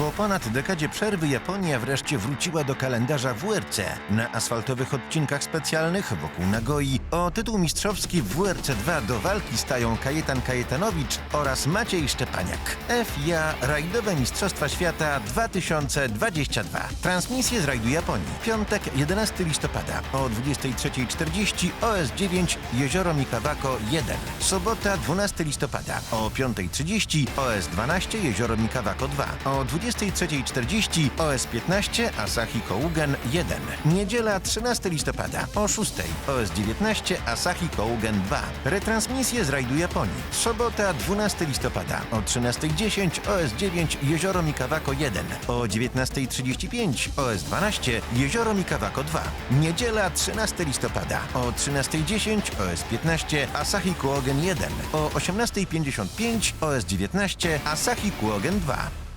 Po ponad dekadzie przerwy Japonia wreszcie wróciła do kalendarza WRC. Na asfaltowych odcinkach specjalnych wokół Nagoi o tytuł mistrzowski WRC 2 do walki stają Kajetan Kajetanowicz oraz Maciej Szczepaniak. FIA Rajdowe Mistrzostwa Świata 2022. Transmisję z rajdu Japonii. Piątek 11 listopada o 23.40 OS9 Jezioro Mikawako 1. Sobota 12 listopada o 5.30 OS12 Jezioro Mikawako 2. O 23.40 OS15 Asahi Kougen 1. Niedziela 13 listopada o 6 OS19 Asahi Kougen 2. Retransmisję z rajdu Japonii. Sobota 12 listopada o 13.10 OS9 Jezioro Mikawako 1. O 19.35 OS12 Jezioro Mikawako 2. Niedziela 13 listopada o 13.10 OS15 Asahi Kuogen 1. O 18.55 OS19 Asahi Kuogen 2.